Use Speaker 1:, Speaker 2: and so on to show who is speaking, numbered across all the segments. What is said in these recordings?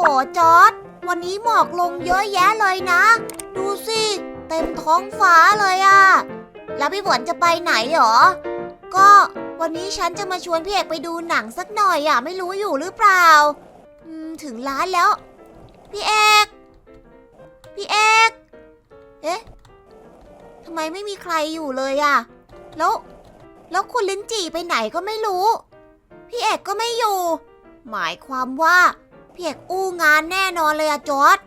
Speaker 1: โหจอร์ดวันนี้หมอกลงเยอะแยะเลยนะ ดูสิ เต็มท้องฟ้าเลยอะแล้วพี่ฝนจะไปไหนหรอ ก็วันนี้ฉันจะมาชวนพี่เอกไปดูหนังสักหน่อยอะไม่รู้อยู่หรือเปล่าอืมถึงร้านแล้ว พี่เอก พี่เอก เอ๊ะทำไมไม่มีใครอยู่เลยอะแล้วแล้วคุณลิ้นจี่ไปไหนก็ไม่รู้ พี่เอกก็ไม่อยู่ หมายความว่า พี่เอกอู้งานแน่นอนเลยอะจอร์ด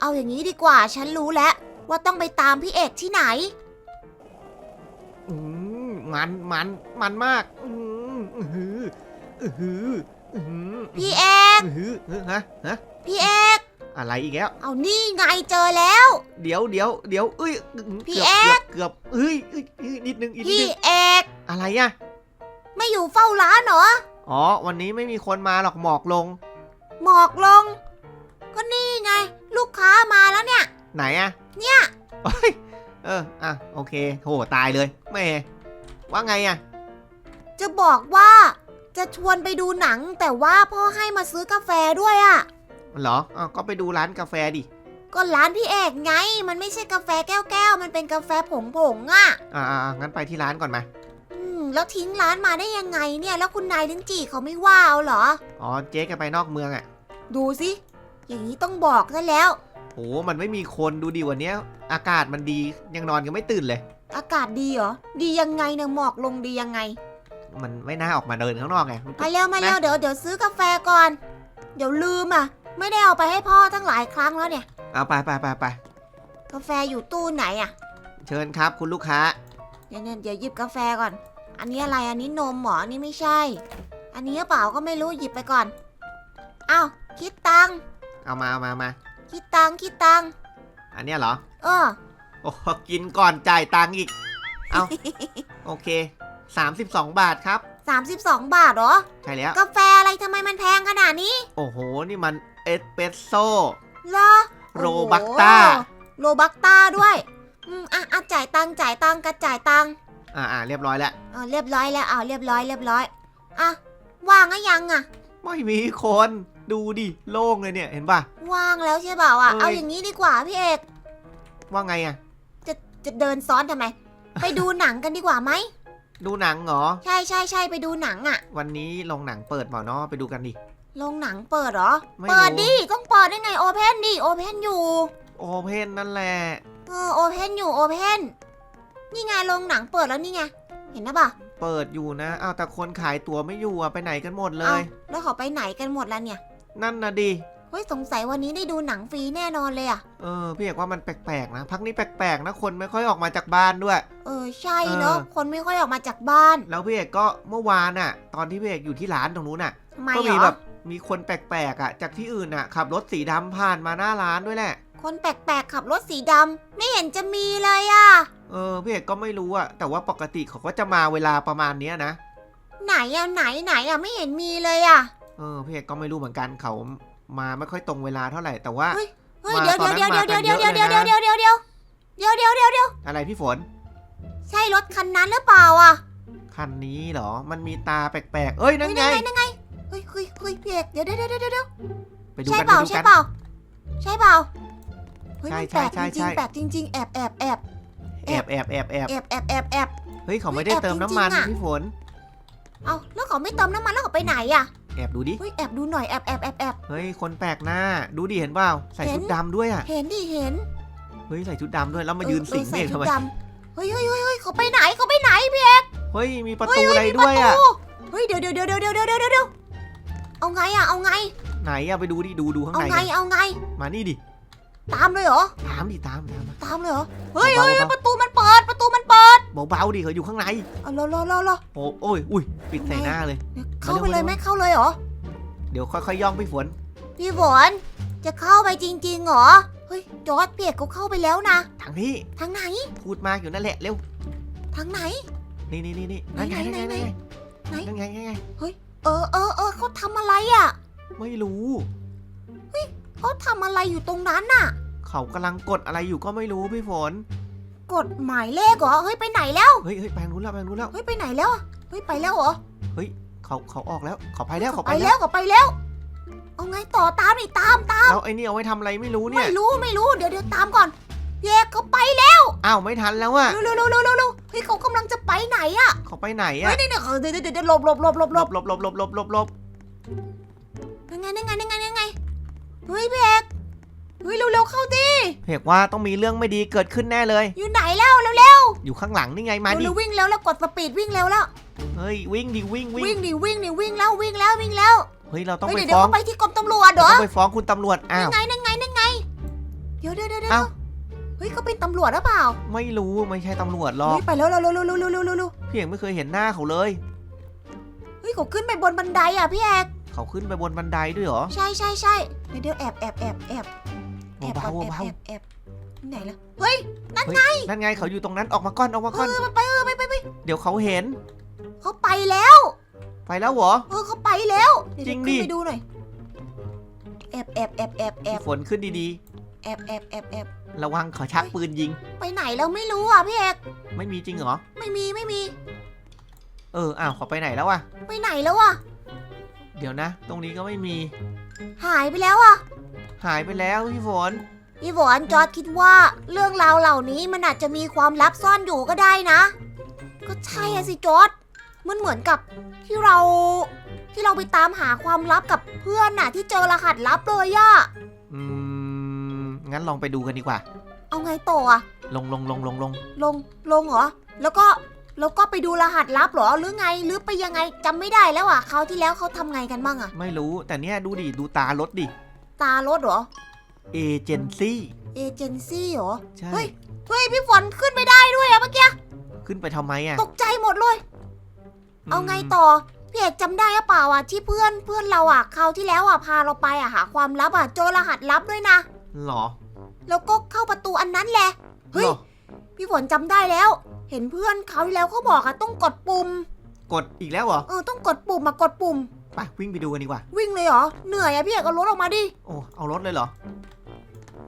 Speaker 1: เอาอย่างนี้ดีกว่า ฉันรู้แล้วว่าต้องไปตามพี่เอกที่ไหน
Speaker 2: อืมมันมันมันมาก อืมอือหืออือหืออือหือ
Speaker 1: พี่เอก
Speaker 2: อือหือเฮ้ยฮะฮะ
Speaker 1: พี่เอก
Speaker 2: อะไรอีกแล้ว
Speaker 1: เอานี่ไงเจอแล้ว
Speaker 2: เดี๋ยวเดี๋ยวเดี๋ยวเอ้ยอื้อหื
Speaker 1: พี่
Speaker 2: เกือบ
Speaker 1: เอก
Speaker 2: เกือบเกือบเอ้ยเอ้ยเอ้ยนิดนึงอีกนิด
Speaker 1: พี่
Speaker 2: นึง
Speaker 1: เอก
Speaker 2: อะไรอะ
Speaker 1: ไม่อยู่เฝ้าร้านเหรอ
Speaker 2: อ๋อ วันนี้ไม่มีคนมาหรอกหมอกลง
Speaker 1: หมอกลง ก็นี่ไง ลูกค้ามาแล้วเนี่ย
Speaker 2: ไหนอะ
Speaker 1: เนี่ย
Speaker 2: เฮ้ยเอออะโอเคโหตายเลยแม่ว่าไงอะ
Speaker 1: จะบอกว่าจะชวนไปดูหนังแต่ว่าพ่อให้มาซื้อกาแฟด้วยอะ่ะ
Speaker 2: เหรออ้าวก็ไปดูร้านกาแฟดิ
Speaker 1: ก็ร้านพี่เอกไง มันไม่ใช่กาแฟแก้วๆ มันเป็นกาแฟผงผงๆอะ่ะ
Speaker 2: อ่าอ่าอ่างั้นไปที่ร้านก่อนมา
Speaker 1: อืมแล้วทิ้งร้านมาได้ยังไงเนี่ย แล้วคุณนายลิ้นจี่เขาไม่ว่าเอาเหรอ
Speaker 2: อ๋อเจ๊แกไปนอกเมืองอะ
Speaker 1: ดูสิอย่างนี้ต้องบอกซะแล้ว
Speaker 2: โหมันไม่มีคนดูดิวันเนี้ย อากาศมันดียังนอนกันไม่ตื่นเลย
Speaker 1: อากาศดีเหรอ ดียังไงเนี่ยหมอกลงดียังไง
Speaker 2: มันไม่น่าออกมาเดินข้างนอกไงมันก็
Speaker 1: มาเร็วมาเร็วเดี๋ยวเดี๋ยวซื้อกาแฟก่อน เดี๋ยวลืมอะ ไม่ได้เอาไปให้พ่อตั้งหลายครั้งแล้วเนี่ย
Speaker 2: เอาไปไปไปไป
Speaker 1: กาแฟอยู่ตู้ไหนอะ
Speaker 2: เชิญครับคุณลูกค้า
Speaker 1: เดี๋ยวเนี่ยเดี๋ยวหยิบกาแฟก่อน อันนี้อะไรอันนี้นมเหรออันนี้ไม่ใช่ อันนี้หรือเปล่าก็ไม่รู้หยิบไปก่อนอ้าว คิดตังค์
Speaker 2: เอามาเอามามา
Speaker 1: คิดตังค์คิดตังค์
Speaker 2: อันเนี้ยเหรอ
Speaker 1: เออ
Speaker 2: โอ้โหกินก่อนจ่ายตังค์อีก เอาโอเค 32 บาทครับ
Speaker 1: 32บาทเหรอ
Speaker 2: ใช่แล้ว
Speaker 1: กาแฟอะไรทำไมมันแพงขนาดนี้
Speaker 2: โอ้โห นี่มันเอสเปรสโซ่
Speaker 1: เหรอ
Speaker 2: โรบัสต้า
Speaker 1: โอ้โหโรบักต้าด้วยอืมอะอะจ่ายตังค์จ่ายตังค์กระจ่ายตังค์
Speaker 2: อ่าอ่าเรียบร้อยแล้ว
Speaker 1: เออเรียบร้อยแล้วเอาเรียบร้อยเรียบร้อยอะว่างอะยังอะ
Speaker 2: ไม่มีคน ดูดิโล่งเลยเนี่ยเห็นป่ะ
Speaker 1: ว่างแล้วใช่เปล่าอะ
Speaker 2: เอ้ย
Speaker 1: เอาอย่างนี้ดีกว่าพี่เอก
Speaker 2: ว่าไงอะ
Speaker 1: จะจะเดินซ้อนทำไม ไปดูหนังกันดีกว่าไหม
Speaker 2: ดูหนังเหรอ
Speaker 1: ใช่ใช่ใช่ไปดูหนังอะ
Speaker 2: วันนี้โรงหนังเปิดเปล่าเนาะไปดูกันดิ
Speaker 1: โรงหนังเปิดเหรอ
Speaker 2: ไม่รู้
Speaker 1: เปิดดิ ต้องเปิดได้ไงโอเพนดิ โอเพนอยู่
Speaker 2: โอเพนนั่นแหละ
Speaker 1: เออโอเพนอยู่โอเพนนี่ไงโรงหนังเปิดแล้วนี่ไง เห็นนะปะ
Speaker 2: เปิดอยู่นะอ้าวแต่คนขายตั๋วไม่อยู่อะไปไหนกันหมดเล
Speaker 1: อ้าวยแล้วเขาไปไหนกันหมดแล้วเนี่ย
Speaker 2: นั่นนะดิ
Speaker 1: เฮ้ยสงสัยวันนี้ได้ดูหนังฟรีแน่นอนเลยอะ
Speaker 2: เออพี่เอกว่ามันแปลกๆนะ พักนี้แปลกๆนะคนไม่ค่อยออกมาจากบ้านด้วย
Speaker 1: เออใช่เนาะ
Speaker 2: เออ
Speaker 1: คนไม่ค่อยออกมาจากบ้าน
Speaker 2: แล้วพี่เอกก็เมื่อวานน่ะ ตอนที่พี่เอกอยู่ที่ร้านตรงนู้นน่ะ
Speaker 1: ทำไม
Speaker 2: ก็
Speaker 1: เหร
Speaker 2: มี
Speaker 1: อ
Speaker 2: แบบมีคนแปลกๆอะ จากที่อื่นน่ะขับรถสีดำผ่านมาหน้าร้านด้วยแหละ
Speaker 1: คนแปลกๆขับรถสีดำไม่เห็นจะมีเลยอะ
Speaker 2: เออพี่เอกก็ไม่รู้อะแต่ว่าปกติเขาก็จะมาเวลาประมาณเนี้ยนะ
Speaker 1: ไหนอะไหนไหนอะไม่เห็นมีเลยอะ
Speaker 2: เออพี่เอกก็ไม่รู้เหมือนกันเขามาไม่ค่อยตรงเวลาเท่าไหร่แต่ว่า
Speaker 1: เฮ้ยเฮ้ย
Speaker 2: มา
Speaker 1: เดี๋ยว
Speaker 2: ตอน
Speaker 1: เดี๋ยว
Speaker 2: นั้น
Speaker 1: เดี๋ยวเดี๋ยว
Speaker 2: มา
Speaker 1: เดี๋ยว
Speaker 2: กัน
Speaker 1: เดี๋ยว
Speaker 2: เย
Speaker 1: เดี๋ยว
Speaker 2: อะ
Speaker 1: เดี๋ยวเดี๋ยวเดี๋ยวเดี๋ยวเดี๋ยวเดี๋ยวเดี๋ยว
Speaker 2: อะไรพี่ฝน
Speaker 1: ใช่รถคันนั้นหรือเปล่าอะ
Speaker 2: คันนี้เหรอมันมีตาแปลกๆ เอ้ยนั่นไง
Speaker 1: เฮ้ยนั่นไงเฮ้ยเฮ้ยเฮ้ยพี่เอกเดี๋ยวเดี๋ยวเดี๋ยวเดี๋ยวเดี๋ยว
Speaker 2: ไปดู
Speaker 1: ใช่
Speaker 2: กัน
Speaker 1: เป
Speaker 2: ไป
Speaker 1: ล่า
Speaker 2: ดู
Speaker 1: ใช่
Speaker 2: กัน
Speaker 1: เปล่าใช่เปล่าเฮ้ย
Speaker 2: ใช่
Speaker 1: มันแปลก
Speaker 2: ใช่
Speaker 1: จ
Speaker 2: ใช่
Speaker 1: ริงๆแปลกจริง ๆ แอบแอบแอบ
Speaker 2: แอบแอบแอบแอบ
Speaker 1: แอบแอบแอบแอบ
Speaker 2: เฮ้ยเขาไม่
Speaker 1: เฮ้ย
Speaker 2: ได้
Speaker 1: แอบ
Speaker 2: เติม
Speaker 1: จริงๆ
Speaker 2: น้ำมัน
Speaker 1: อะ
Speaker 2: พี่ฝน
Speaker 1: เอาแล้วเขาไม่เติมน้ำมันแล้วเขาไปไหนอะ
Speaker 2: แอบดูดิ
Speaker 1: เฮ้ยแอบดูหน่อยแอบแอบแอบแอบ
Speaker 2: เฮ้ย คนแปลกหน้า ดูดิเห็นเปล่า ใส่
Speaker 1: เห็น
Speaker 2: ชุดดำด้วยอะ
Speaker 1: เห็นดิเห็น
Speaker 2: เฮ้ย ใส่ชุดดำด้วย แล้วมายืน
Speaker 1: เออ
Speaker 2: สิง
Speaker 1: เออ
Speaker 2: เม
Speaker 1: ใส่
Speaker 2: ฆ
Speaker 1: ชุ
Speaker 2: ทำ
Speaker 1: ด
Speaker 2: ไม
Speaker 1: ดำเฮ้ยเฮ้ยเฮ้ยเฮ้ยเขาไปไหนเขาไปไหนพี่
Speaker 2: เฮ้ย มีประตูอะไรด้วยอะ
Speaker 1: เฮ้ย เดี๋ยวเดี๋ยวเดี๋ยวเดี๋ยวเดี๋ยวเดี๋ยวเดี๋ยวเอาไงอะเอาไง
Speaker 2: ไหนอะ ไปดูดิ ดูดูข้าง
Speaker 1: เอา
Speaker 2: ใน
Speaker 1: ไง
Speaker 2: กัน
Speaker 1: เอาไง
Speaker 2: มานี่ดิ
Speaker 1: ตามเลยเหรอ
Speaker 2: ตามดิตามตามมา
Speaker 1: ตามเลยเหรอ เฮ้ย
Speaker 2: เบา
Speaker 1: เฮ้ย
Speaker 2: ๆเบา
Speaker 1: ประตูมันเปิด ประตูมันเปิด
Speaker 2: เบาๆดิเขาอยู่ข้างใน
Speaker 1: เอารอรอรอรอ
Speaker 2: โอ้โอ้ยอุ้ยปิดใส่หน้าเลย
Speaker 1: เดี๋ยวเข้าไป
Speaker 2: มาเร็ว
Speaker 1: เลย
Speaker 2: มาเร็ว
Speaker 1: ไหมเข้าเลยเหรอ
Speaker 2: เดี๋ยวค่อยๆย่องพี่ฝน
Speaker 1: พี่ฝนจะเข้าไปจริงๆเหรอ เฮ้ยจอร์ดเปียกเขาเข้าไปแล้วนะ
Speaker 2: ทางนี้
Speaker 1: ทางไหน
Speaker 2: พูดมากอยู่นั่นแหละเร็ว
Speaker 1: ทางไหน
Speaker 2: นี่นี่นี่นี่นั่นไง
Speaker 1: ไหน
Speaker 2: นั่นไง
Speaker 1: ไหน
Speaker 2: นั่นไงนั่นไงนั่นไง
Speaker 1: เออเออเออเขาทำอะไรอะ
Speaker 2: ไม่รู้
Speaker 1: เขาทำอะไรอยู่ตรงนั้นน่ะ
Speaker 2: เขากำลังกดอะไรอยู่ก็ไม่รู้พี่ฝน
Speaker 1: กดหมายเลขเหรอ เฮ้ยไปไหนแล้ว
Speaker 2: เฮ้ยเฮ้ยไปทางนู้นแล้วไปทางนู้นแล้ว
Speaker 1: เฮ้ยไปไหนแล้วอะเฮ้ยไปแล้วเหรอ
Speaker 2: เขาเขาออกแล้ว เขาไปแล้วเขา
Speaker 1: ไป
Speaker 2: ไป
Speaker 1: แล้
Speaker 2: แล้ว
Speaker 1: วก็ไปแล้ว เอาไงต่อตามดิตามตาม
Speaker 2: แล้วไอ้นี่เอาไว้ทำอะไรไม่รู้เนี่
Speaker 1: ไม่
Speaker 2: ย
Speaker 1: รู้ไม่รู้เดี๋ยวเดี๋ยวตามก่อนพี่เอกเขาไปแล้ว
Speaker 2: อ้าวไม่ทันแล้วอะ
Speaker 1: เร็วเร็วเร็วเร็วเร็วเฮ้ยเขากำลังจะไปไหนอะ
Speaker 2: เขาไปไหน
Speaker 1: เฮ้
Speaker 2: อะ
Speaker 1: ยนี่เนี่ยเดี๋ยวเดี๋ยวเดี๋ยวหลบหลบหลบหลบห
Speaker 2: ห
Speaker 1: ล
Speaker 2: ล
Speaker 1: บบ
Speaker 2: หลบหลบหลบหลบหลบหลบ
Speaker 1: ยังไงยังไงยังไงยังไง เฮ้ยพี่เอกเฮ้ยเร็วๆเข้าดิพี่
Speaker 2: เอกว่าต้องมีเรื่องไม่ดีเกิดขึ้นแน่เลย
Speaker 1: อยู่ไหนแล้วเร็วๆ
Speaker 2: อยู่ข้างหลังนี่ไงมาดิ
Speaker 1: เร็วิ่งแล้วแล้วกดสปีดวิ่งเร็วแล้ว
Speaker 2: เฮ้ยวิ่งดิวิ่งวิ่ง
Speaker 1: วิ่งดิวิ่งดิวิ่งแล้ววิ่งแล้ววิ่งแล้ว
Speaker 2: เฮ้ยเราต้องไปฟ้อง
Speaker 1: ไปที่กรมตำรวจเหร
Speaker 2: เรา
Speaker 1: อ
Speaker 2: ไปฟ้องคุณตำรวจอ้าว
Speaker 1: ไงนั่ไงไงเดี๋ยวเดี๋ยวเดี๋ยวเฮ้ยเขาเป็นตำรวจหรือเปล่า
Speaker 2: ไม่รู้ไม่ใช่ตำรวจหรอก
Speaker 1: ไปแล้วเร็วเร็วเร็วเร็วเร็วเร็วเร็ว
Speaker 2: พี่เอกไม่เคยเห็นหน้าเขาเลย
Speaker 1: เฮ้ยเขาขึ้นไปบนบันไดอะพี่เอก
Speaker 2: เขาขึ้นไปบนบันไดด้วยเหรอ
Speaker 1: ใช่ใช่ใช่เดี๋ยวเดี๋ยวแอบแอบแอบแอบแอบก่อน
Speaker 2: เบา
Speaker 1: แอบ
Speaker 2: ๆเบา
Speaker 1: แอบแอบที่ไหนล่ะเฮ้ย
Speaker 2: ๆนั่นไงเขาอยู่ตรงนั้นออกมาก่อนออกมา
Speaker 1: เอ
Speaker 2: ก่อน
Speaker 1: อไปเออไปไปไป
Speaker 2: เดี๋ยวเขาเห็น
Speaker 1: เขาไปแล้ว
Speaker 2: ไปแล้วเหรอ
Speaker 1: เออเขาไปแล้วเดี๋ยว
Speaker 2: จริง
Speaker 1: เดี๋ยว
Speaker 2: ดิ
Speaker 1: ขึ้นไปดูหน่อยแอบแอบแอบแอบแอบ
Speaker 2: ฝนขึ้นดี
Speaker 1: แอบแอบแอบแอบ
Speaker 2: ๆ ระวังเขาชักปืนยิง
Speaker 1: ไปไหนแล้วไม่รู้อะพี่เอก
Speaker 2: ไม่มีจริงเหรอ
Speaker 1: ไม่มีไม่มี
Speaker 2: เออ อ้าวเขาไปไหนแล้วอะ
Speaker 1: ไปไหนแล้วอะ
Speaker 2: เดี๋ยวนะ ตรงนี้ก็ไม่มี
Speaker 1: หายไปแล้วอะ
Speaker 2: หายไปแล้วพี่ฝน
Speaker 1: พี่ฝนจอร์ดคิดว่าเรื่องราวเหล่านี้มันอาจจะมีความลับซ่อนอยู่ก็ได้นะ ก็ใช่อะสิจอร์ดมันเหมือนกับที่เราที่เราไปตามหาความลับกับเพื่อนน่ะ ที่เจอรหัสลับเลยอะ
Speaker 2: อืม งั้นลองไปดูกันดีกว่า
Speaker 1: เอาไงต่ออะ
Speaker 2: ลงลงลงลงลง
Speaker 1: ลงลงเหรอ แล้วก็ แล้วก็ไปดูรหัสลับเหรอหรือไงหรือไปยังไงจำไม่ได้แล้วอะคราวที่แล้วเขาทำไงกันบ้างอะ
Speaker 2: ไม่รู้แต่เนี้ยดูดิ ดูตารถดิ
Speaker 1: ตารถเหรอ
Speaker 2: เอเจนซี่
Speaker 1: เอเจนซี่เหรอ
Speaker 2: ใช่
Speaker 1: เฮ้ย เฮ้ยพี่ฝนขึ้นไม่ได้ด้วยอะเมื่อกี้
Speaker 2: ขึ้นไปทำไมอะ
Speaker 1: ตกใจหมดเลย เอาไงต่อพี่เอกจำได้หรือเปล่าอะที่เพื่อนเพื่อนเราอะคราวที่แล้วอะพาเราไปอะหาความลับอะเจอรหัสลับด้วยนะ
Speaker 2: หรอ
Speaker 1: แล้วก็เข้าประตูอันนั้นแหละ เฮ้ย
Speaker 2: หรอ
Speaker 1: พี่ฝนจำได้แล้ว เห็นเพื่อนเขาวที่แล้วเขาบอกอะต้องกดปุ่ม
Speaker 2: กดอีกแล้วเหรอ
Speaker 1: เออต้องกดปุ่มมากดปุ่ม
Speaker 2: ไปวิ่งไปดูกันดีกว่า
Speaker 1: วิ่งเลยเหรอ เหนื่อยอะพี่เอกเอารถออกมาดิ
Speaker 2: โอ้ เอารถเลยเหรอ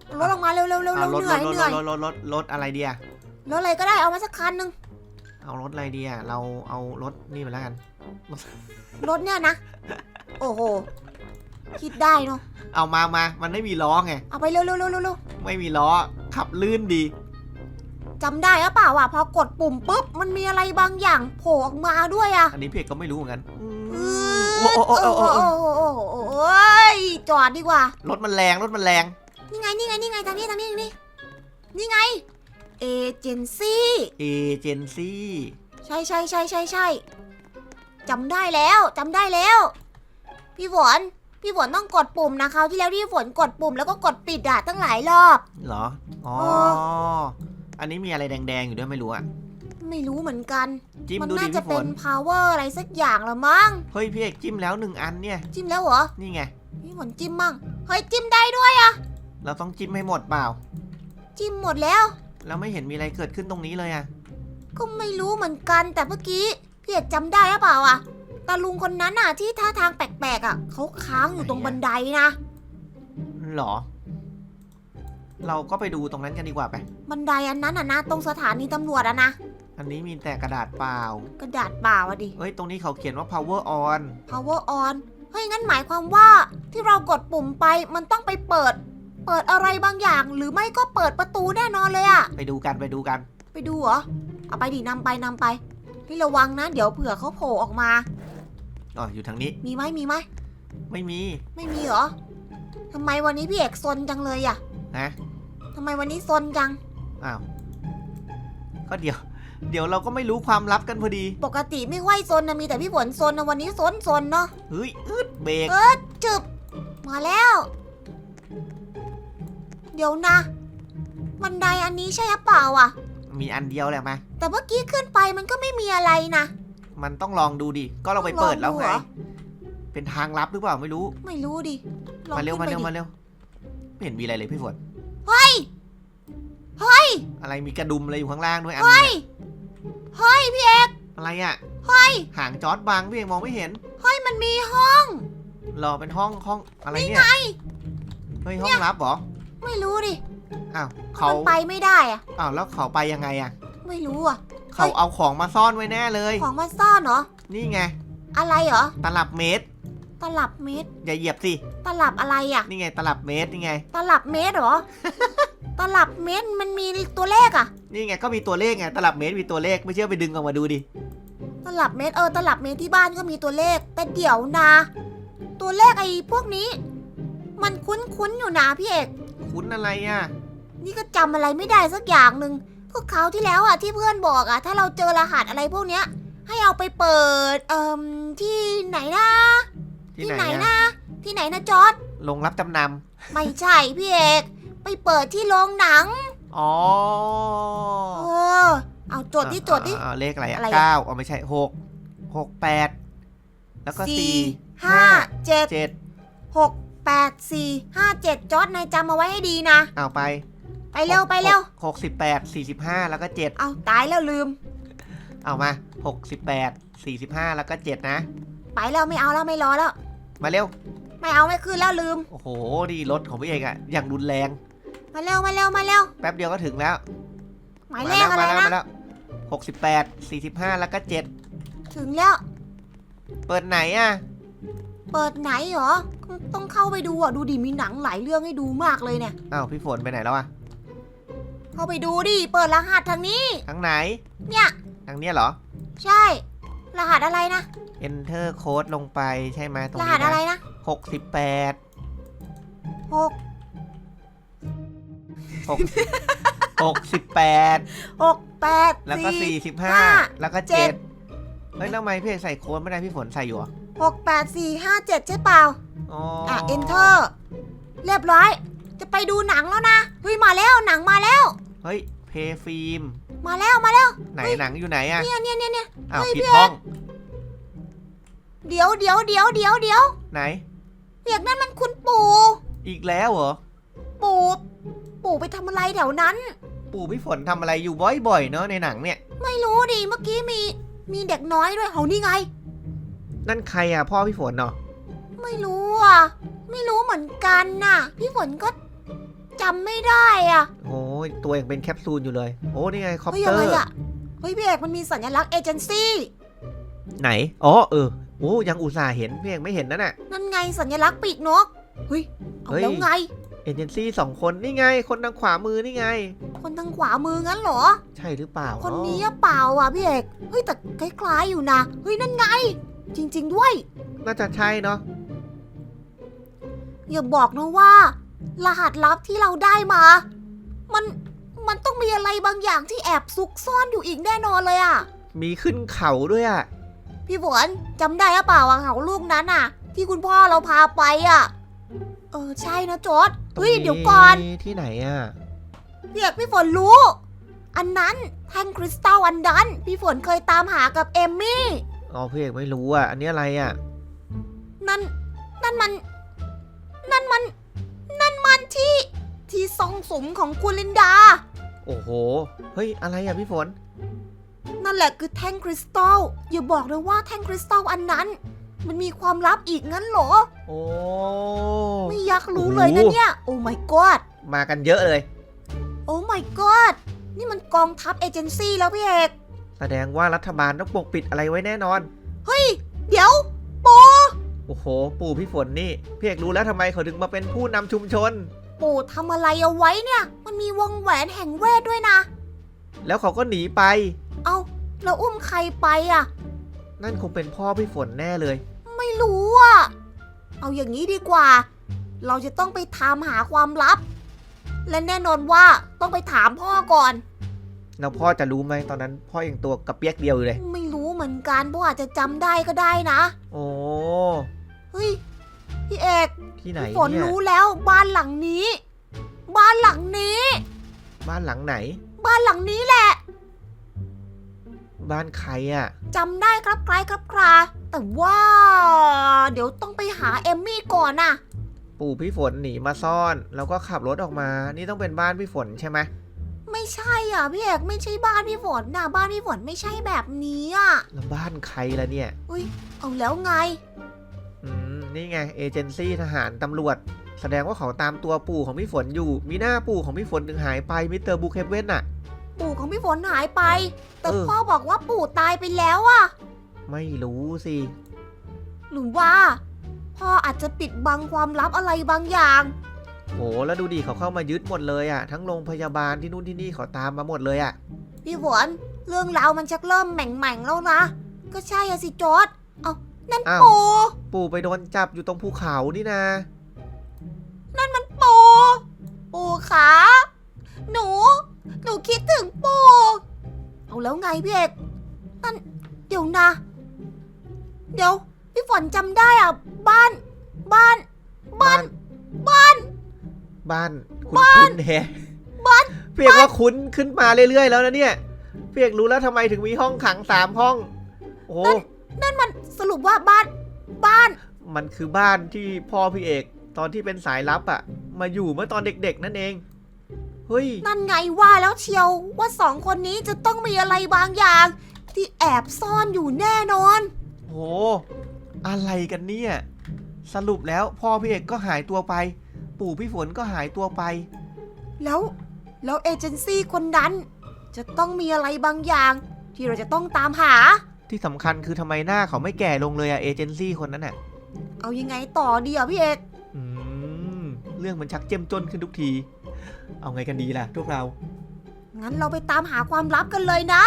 Speaker 1: เอารถออกมาเร็วๆเร็วๆเร็ว
Speaker 2: เอา
Speaker 1: ๆ
Speaker 2: รถ
Speaker 1: เหนื่อย
Speaker 2: รถ
Speaker 1: เหนื่อย
Speaker 2: รถรถรถรถอะไรดีอะ
Speaker 1: รถอะไรก็ได้เอามาสักคันหนึ่ง
Speaker 2: เอารถอะไรดีอะเราเอารถนี่ไปแล้วกัน
Speaker 1: รถเนี่ยนะ โอ้โห คิดได้เนาะ
Speaker 2: เอามามามันไม่มีล้อไง
Speaker 1: เอาไปเร็วๆเร็วๆเร็วๆ
Speaker 2: ไม่มีล้อขับลื่นดี
Speaker 1: จำได้หรือเปล่าอะพอกดปุ่มปุ๊บมันมีอะไรบางอย่างโผล่ออกมาด้วยอะ
Speaker 2: อันนี้พี่เอกก็ไม่รู้เหมือนกัน อืม
Speaker 1: เอ
Speaker 2: โอ้โอ้โอ้โอ้ โอ้
Speaker 1: โอ้โอ้โอ้ยจอดดีกว่า
Speaker 2: รถมันแรงรถมันแรง
Speaker 1: นี่ไงนี่ไงนี่ไงทางนี้ทางนี้ทางนี้นี่ไงเอเจนซี่
Speaker 2: เอเจนซี่
Speaker 1: ใช่ใช่ใช่ใช่ใช่จำได้แล้วจำได้แล้ว พี่ฝนพี่ฝนต้องกดปุ่มนะคราวที่แล้วที่ฝนกดปุ่มแล้วก็กดปิดอะตั้งหลายรอบ
Speaker 2: เหรอ อ๋อ
Speaker 1: เอ
Speaker 2: อันนี้มีอะไรแดง ๆ อยู่ด้วยไม่รู้อะ
Speaker 1: ไม่รู้เหมือนกัน
Speaker 2: จิ้ม
Speaker 1: มั
Speaker 2: ดู
Speaker 1: น่า
Speaker 2: ดิ
Speaker 1: จะ
Speaker 2: พี่ฝ
Speaker 1: เป็น
Speaker 2: น
Speaker 1: power อะไรสักอย่างละมั้ง
Speaker 2: เฮ้ยพี่เอกจิ้มแล้วหนึ่งอันเนี่ย
Speaker 1: จิ้มแล้วเหรอ
Speaker 2: นี่ไง
Speaker 1: พี่ฝนจิ้มมั่ง เฮ้ยจิ้มได้ด้วยอะ
Speaker 2: เราต้องจิ้มให้หมดเปล่า
Speaker 1: จิ้มหมดแล้ว
Speaker 2: แล้วไม่เห็นมีอะไรเกิดขึ้นตรงนี้เลยอะ
Speaker 1: ก็ไม่รู้เหมือนกัน แต่เมื่อกี้พี่เอกจำได้หรือเปล่าอะตาลุงคนนั้นน่ะที่ท่าทางแปลกๆอะเขาค้างอยู่ตรงบันไดนะ
Speaker 2: หรอ เราก็ไปดูตรงนั้นกันดีกว่าไป
Speaker 1: บันไดอันนั้นอะนะตรงสถานีตำรวจอะนะ
Speaker 2: อันนี้มีแต่กระดาษเปล่า
Speaker 1: กระดาษเปล่าอะดิ
Speaker 2: เฮ้ย ตรงนี้เขาเขียนว่า power on
Speaker 1: power on เฮ้ย งั้นหมายความว่าที่เรากดปุ่มไปมันต้องไปเปิด เปิดอะไรบางอย่าง หรือไม่ก็เปิดประตูแน่นอนเลยอะ
Speaker 2: ไปดูกันไปดูกัน
Speaker 1: ไปดูเหรอ เอาไปดินำไปนำไปพี่ระวังนะ เดี๋ยวเผื่อเขาโผล่ออกมา
Speaker 2: อ๋อ อยู่ทางนี้
Speaker 1: มีไหมมีไหม
Speaker 2: ไม่มี
Speaker 1: ไม่มีเหรอทำไมวันนี้พี่เอกซนจังเลยอะ
Speaker 2: นะ
Speaker 1: ทำไมวันนี้ซนจัง
Speaker 2: อ้าว ก็เดี๋ยว เดี๋ยวเราก็ไม่รู้ความลับกันพอดี
Speaker 1: ปกติไม่ค่อยซนนะมีแต่พี่ฝนซนนะวันนี้ซนซนเนาะ
Speaker 2: เฮ้ยอึดเบรก
Speaker 1: เออจึบ มาแล้ว เดี๋ยวนะ บันไดอันนี้ใช่หรือเปล่าอะ
Speaker 2: มีอันเดียวแหละมา
Speaker 1: แต่เมื่อกี้ขึ้นไปมันก็ไม่มีอะไรนะ
Speaker 2: มันต้องลองดูดิ ก็เราไปเปิดแล้ว
Speaker 1: ต้องล
Speaker 2: ไง
Speaker 1: องดูเหรอ
Speaker 2: เป็นทางลับหรือเปล่าไม่รู้
Speaker 1: ไม่รู้ดิลอง
Speaker 2: มาเร็ว
Speaker 1: ขึ้
Speaker 2: มาน
Speaker 1: ไป
Speaker 2: เร็ว
Speaker 1: ดิ
Speaker 2: มาเร็วไม่เห็นมีอะไรเลยพี่ฝน
Speaker 1: เฮ้ยเฮ้ ย
Speaker 2: อะไรมีกระดุมอะไรอยู่ข้างล่างด้วยอัน
Speaker 1: เฮ้
Speaker 2: นี้
Speaker 1: ยเฮ้ยพี่เอก
Speaker 2: อะไรอะ
Speaker 1: เฮ้ย
Speaker 2: หางจอร์ดบางพี่เองมองไม่เห็น
Speaker 1: เฮ้ยมันมีห้อง
Speaker 2: รอเป็นห้องห้องอะไรเนี่ยเฮ้ยห้องลับเหรอ
Speaker 1: ไม่รู้ดิ
Speaker 2: อ้าวเขา
Speaker 1: มันไปไม่ได้อะ
Speaker 2: อ้าวแล้วเขาไปยังไงอะ
Speaker 1: ไม่รู้อะ
Speaker 2: เขาเอาของมาซ่อนไว้แน่เลย
Speaker 1: ของมาซ่อนเหรอ
Speaker 2: นี่ไง
Speaker 1: อะไรเหรอ
Speaker 2: ตลับเมตร
Speaker 1: ตลับเมตร
Speaker 2: อย่าเหยียบสิ
Speaker 1: ตลับอะไรอะ
Speaker 2: นี่ไงตลับเมตรนี่ไง
Speaker 1: ตลับเมตรเหรอ ตลับเมตรมันมีตัวเลขอะ
Speaker 2: นี่ไงก็มีตัวเลขไงตลับเมตรมีตัวเลขไม่เชื่อไปดึงออกมาดูดิ
Speaker 1: ตลับเมตรเออตลับเมตรที่บ้านก็มีตัวเลข แต่เดี๋ยวนะ ตัวเลขไอ้พวกนี้ มันคุ้นๆอยู่นะพี่เอก
Speaker 2: คุ้นอะไรอะ
Speaker 1: นี่ก็จำอะไรไม่ได้สักอย่างหนึ่งพวกเขาวที่แล้วอะที่เพื่อนบอกอะ ถ้าเราเจอรหัสอะไรพวกเนี้ย ให้เอาไปเปิดเอ่มที่ไหนนะ
Speaker 2: ที่ไหน
Speaker 1: นะ
Speaker 2: อะ
Speaker 1: ที่ไหนนะจอร์ด
Speaker 2: ลงรับจำน
Speaker 1: ไม่ใช่พี่เอก ไปเปิดที่โรงหนังำ
Speaker 2: อ๋อ
Speaker 1: เออ เอาจดที่จดที่
Speaker 2: อ่าอ่าเลขอะไรอะ
Speaker 1: อะไรอะ
Speaker 2: เก้าอ๋อไม่ใช่หกหกแปดแล้วก็
Speaker 1: สี่
Speaker 2: สี่
Speaker 1: ห้าเจ็ด
Speaker 2: เจ็ด
Speaker 1: หกแปดสี่ห้าเจ็ดจอร์ดนายจำเอาไว้ให้ดีนะ
Speaker 2: เอาไป
Speaker 1: ไปเร็วไปเร็ว
Speaker 2: หกสิบแปดสี่สิบห้าแล้วก็เจ็ด
Speaker 1: เอาตายแล้วลืม
Speaker 2: เอามาหกสิบแปดสี่สิบห้าแล้วก็เจ็ดนะ
Speaker 1: ไปแล้วไม่เอาแล้วไม่รอแล้ว
Speaker 2: มาเร็ว
Speaker 1: ไม่เอาไม่คืนแล้วลืม
Speaker 2: โอ้โหดีรถของพี่เอกอะอย่างรุนแรง
Speaker 1: มาเร็วมาเร็วมาเร็ว
Speaker 2: แป๊บเดียวก็ถึงแล้ว
Speaker 1: หมายเลขอะไร
Speaker 2: มาแล้ว
Speaker 1: นะ
Speaker 2: มาแล้วหกสิบแปดสี่สิบห้าแล้วก็เจ็ด
Speaker 1: ถึงแล้ว
Speaker 2: เปิดไหนอะ
Speaker 1: เปิดไหนเหรอ ต้องเข้าไปดูอะ ดูดิมีหนังหลายเรื่องให้ดูมากเลยเนี่ย
Speaker 2: อ้าวพี่ฝนไปไหนแล้วอะ
Speaker 1: เข้าไปดูดิ เปิดรหัสทางนี้
Speaker 2: ทางไหน
Speaker 1: เนี่ย
Speaker 2: ทางเนี้ยเหรอ
Speaker 1: ใช่ รหัสอะไรนะ
Speaker 2: enter code ลงไปใช่ไหมตรง
Speaker 1: ร
Speaker 2: นี้
Speaker 1: หัสอะไร
Speaker 2: นะ
Speaker 1: นะ
Speaker 2: หกสิบแปด
Speaker 1: หก
Speaker 2: หกหกสิบแปด
Speaker 1: หกแปด
Speaker 2: แล้วก็สี่สิบห้า
Speaker 1: ห้า
Speaker 2: แล้วก็
Speaker 1: เจ็
Speaker 2: เจ็
Speaker 1: ด
Speaker 2: ดเฮ้ยแล้วทำไมพี่เอกใส่โค้ดไม่ได้พี่ฝนใส่อยู่อะ
Speaker 1: หกแปดสี่ห้าเจ็ดใช่เปล่า
Speaker 2: อ๋อ
Speaker 1: อะ enter เรียบร้อย จะไปดูหนังแล้วนะเฮ้ยมาแล้วหนังมาแล้ว
Speaker 2: เฮ้ยเพย์ฟิล์ม
Speaker 1: มาแล้วมาแล้ว
Speaker 2: ไหนหนังอยู่ไหนอะ
Speaker 1: เนี่ยเนี่ยเนี่ยเนี่ย
Speaker 2: อ้าว
Speaker 1: เฮ้ย
Speaker 2: ผิด
Speaker 1: พี่เอก
Speaker 2: ห้อง
Speaker 1: เดี๋ยวเดี๋ยวเดี๋ยวเดี๋ยวเดี๋ยว
Speaker 2: ไหน
Speaker 1: เปียกนั่นมันคุณปู่
Speaker 2: อีกแล้วเหรอ
Speaker 1: ปู่ ปู่ไปทำอะไรแถวนั้น
Speaker 2: ปู่พี่ฝนทำอะไรอยู่บ่อยๆ เนาะในหนังเนี่ย
Speaker 1: ไม่รู้ดิเมื่อกี้มี มีเด็กน้อยด้วยเฮานี่ไง
Speaker 2: นั่นใครอะพ่อพี่ฝนเนาะ
Speaker 1: ไม่รู้อะ ไม่รู้เหมือนกันน่ะ พี่ฝนก็จำไม่ได้อะ
Speaker 2: โอ้ยตัวยังเป็นแคปซูลอยู่เลย โอ้นี่ไงคอป
Speaker 1: เฮ้ย
Speaker 2: เตอ
Speaker 1: อะไร
Speaker 2: ร์
Speaker 1: อะเฮ้ยพี่เอกมันมีสัญลักษณ์เอเจนซี่
Speaker 2: ไหนอ๋อเออโอ้ยังอุตส่าห์เห็นพี่เอกไม่เห็นนั่นน่ะ
Speaker 1: นั่นไงสัญลักษณ์ปีกนกเฮ้ยเอา
Speaker 2: เฮ้ย
Speaker 1: แล้วไง
Speaker 2: เอเจนซี่สองคนนี่ไง คนทางขวามือนี่ไง
Speaker 1: คนทางขวามืองั้นเหรอ
Speaker 2: ใช่หรือเปล่า
Speaker 1: คนนี้
Speaker 2: เาะ
Speaker 1: อะเปล่าอะพี่เอกเฮ้ยแต่คล้ายๆอยู่นะเฮ้ยนั่นไง จริง ๆ ด้วย
Speaker 2: น่าจะใช่เนาะ
Speaker 1: อย่าบอกนะว่า รหัสลับที่เราได้มา มันมันต้องมีอะไรบางอย่างที่แอบซุกซ่อนอยู่อีกแน่นอนเลยอะ
Speaker 2: มีขึ้นเขาด้วยอะ
Speaker 1: พี่ฝนจำได้หรือเปล่าอะเขาลูกนั้นอะ ที่คุณพ่อเราพาไปอะ เออใช่นะจอร์ดเฮ้ย
Speaker 2: ตรง
Speaker 1: เดี๋ยวก่อน
Speaker 2: ที่ไหนอะ
Speaker 1: พี่เอกพี่ฝนรู้ อันนั้นแท่งคริสตัลอันนั้นพี่ฝนเคยตามหากับเอมมี่
Speaker 2: อ๋อพี่เอกไม่รู้อะ อันนี้อะไรอะ
Speaker 1: นั่นนั่นมัน นั่นมัน นั่นมันที่ ที่ซองสุมของคุณลินดา
Speaker 2: โอ้โห เฮ้ย อะไรอะพี่ฝน
Speaker 1: นั่นแหละคือแท่งคริสตัลอย่าบอกนะว่าแท่งคริสตัลอันนั้น มันมีความลับอีกงั้นเหรอ
Speaker 2: โอ้
Speaker 1: ไม่อยากรู้เลยนะ
Speaker 2: โอ้โห
Speaker 1: เนี่ย โอ้ my god
Speaker 2: มากันเยอะเลย
Speaker 1: โอ้ my god นี่มันกองทัพเอเจนซี่แล้วพี่เอก
Speaker 2: แสดงว่ารัฐบาลต้องปกปิดอะไรไว้แน่นอน
Speaker 1: เฮ้ย เดี๋ยวโป
Speaker 2: โอ้โห ปู่พี่ฝนนี่พี่เอกรู้แล้วทำไมเขาถึงมาเป็นผู้นำชุมชน
Speaker 1: ปู่ทำอะไรเอาไว้เนี่ย มันมีวงแหวนแห่งเวทด้วยนะ
Speaker 2: แล้วเขาก็หนีไป
Speaker 1: เอาแล้วอุ้มใครไปอะ
Speaker 2: นั่นคงเป็นพ่อพี่ฝนแน่เลย
Speaker 1: ไม่รู้อะเอาอย่างนี้ดีกว่า เราจะต้องไปตามหาความลับ และแน่นอนว่าต้องไปถามพ่อก่อน
Speaker 2: แล้วพ่อจะรู้ไหมตอนนั้น พ่อยังตัวกระเปียกเดียวอยู่เลย
Speaker 1: ไม่รู้เหมือนกันพ่ออาจจะจำได้ก็ได้นะ
Speaker 2: โอ้
Speaker 1: เฮ้ย พี่เอก
Speaker 2: ที่ไหน
Speaker 1: พี่ฝน
Speaker 2: เนี่ย
Speaker 1: รู้แล้วบ้านหลังนี้ บ้านหลังนี้
Speaker 2: บ้านหลังไหน
Speaker 1: บ้านหลังนี้แหละ
Speaker 2: บ้านใครอะ
Speaker 1: จำได้ครับคล้ายครับคราแต่ว่า เดี๋ยวต้องไปหาเอมมี่ก่อนน่ะ
Speaker 2: ปู่พี่ฝนหนีมาซ่อน แล้วก็ขับรถออกมา นี่ต้องเป็นบ้านพี่ฝนใช่ไหม
Speaker 1: ไม่ใช่อะพี่เอกไม่ใช่บ้านพี่ฝนนะบ้านพี่ฝนไม่ใช่แบบนี้อะ
Speaker 2: แล้วบ้านใครล่ะเนี่ย
Speaker 1: เอาแล้วไง
Speaker 2: อืมนี่ไงเอเจนซี่ทหารตำรวจ แสดงว่าเขาตามตัวปู่ของพี่ฝนอยู่ มีหน้าปู่ของพี่ฝนถึงหายไปมิสเตอร์บุคเฮเว่นน่ะ
Speaker 1: ปู่ของพี่ฝนหายไป แต่
Speaker 2: เออ
Speaker 1: พ่อบอกว่าปู่ตายไปแล้วอะ
Speaker 2: ไม่รู้สิ
Speaker 1: หรือว่า พ่ออาจจะปิดบังความลับอะไรบางอย่าง
Speaker 2: โห แล้วดูดิเขาเข้ามายึดหมดเลยอะทั้งโรงพยาบาลที่นู่นที่นี่เขาตามมาหมดเลยอะ
Speaker 1: พี่ฝนเรื่องราวมันชักเริ่มแหม่งๆแล้วนะ ก็ใช่อะสิจอร์ดเอานั่น
Speaker 2: อ้าว
Speaker 1: ปู
Speaker 2: ปู่ไปโดนจับอยู่ตรงภูเขานี่นะ
Speaker 1: ปูปูขาห แล้วไงพี่เอกนั่นเดี๋ยวนะ เดี๋ยว พี่ฝนจำได้อะ บ้าน บ้าน บ้าน บ้าน
Speaker 2: บ้านคุณคุณแฮะ
Speaker 1: บ้าน
Speaker 2: เพียกว่าคุ้นขึ้นมาเรื่อยๆแล้วนะเนี่ยเพียกรู้แล้วทำไมถึงมีห้องขังสามห้อง โอ้โห
Speaker 1: นั่นมันสรุปว่าบ้าน บ้าน
Speaker 2: มันคือบ้านที่พ่อพี่เอก ตอนที่เป็นสายลับอะมาอยู่เมื่อตอนเด็กๆ นั่นเอง เฮ้ย
Speaker 1: นั่นไงว่าแล้วเชียวว่าสองคนนี้จะต้องมีอะไรบางอย่าง ที่แอบซ่อนอยู่แน่นอน
Speaker 2: โห อะไรกันเนี่ย สรุปแล้วพ่อพี่เอกก็หายตัวไป ปู่พี่ฝนก็หายตัวไป
Speaker 1: แล้วแล้วเอเจนซี่คนนั้น จะต้องมีอะไรบางอย่าง ที่เราจะต้องตามหา
Speaker 2: ที่สำคัญคือทำไมหน้าเขาไม่แก่ลงเลยอะเอเจนซี่คนนั้นอะ
Speaker 1: เอายังไงต่อดีอะพี่เอก
Speaker 2: อืม เรื่องมันชักเจ้มจนขึ้นทุกที เอาไงกันดีล่ะพวกเรา
Speaker 1: งั้นเราไปตามหาความลับกันเลยนะ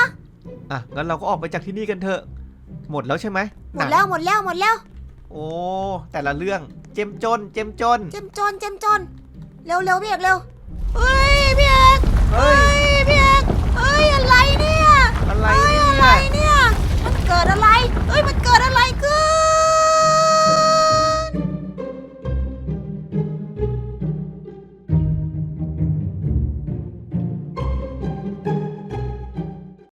Speaker 2: อะงั้นเราก็ออกไปจากที่นี่กันเถอะ หมดแล้วใช่ไหม
Speaker 1: หมดแล้วหมดแล้วหมดแล้ว
Speaker 2: โอ้แต่ละเรื่องเจมจน เจมจน
Speaker 1: เจมจนเจมจนเร็วเร็วพี่เอกเร็วเฮ้ยพี่เอก
Speaker 2: เฮ้ย
Speaker 1: ยพี่เอกเฮ้ยอะไรเนี่ย
Speaker 2: อะไร
Speaker 1: เฮ้ยนี่ยอะไร
Speaker 2: เนี่ยมันเกิด
Speaker 1: อะไรเฮ้
Speaker 2: ย
Speaker 1: มันเกิดอะ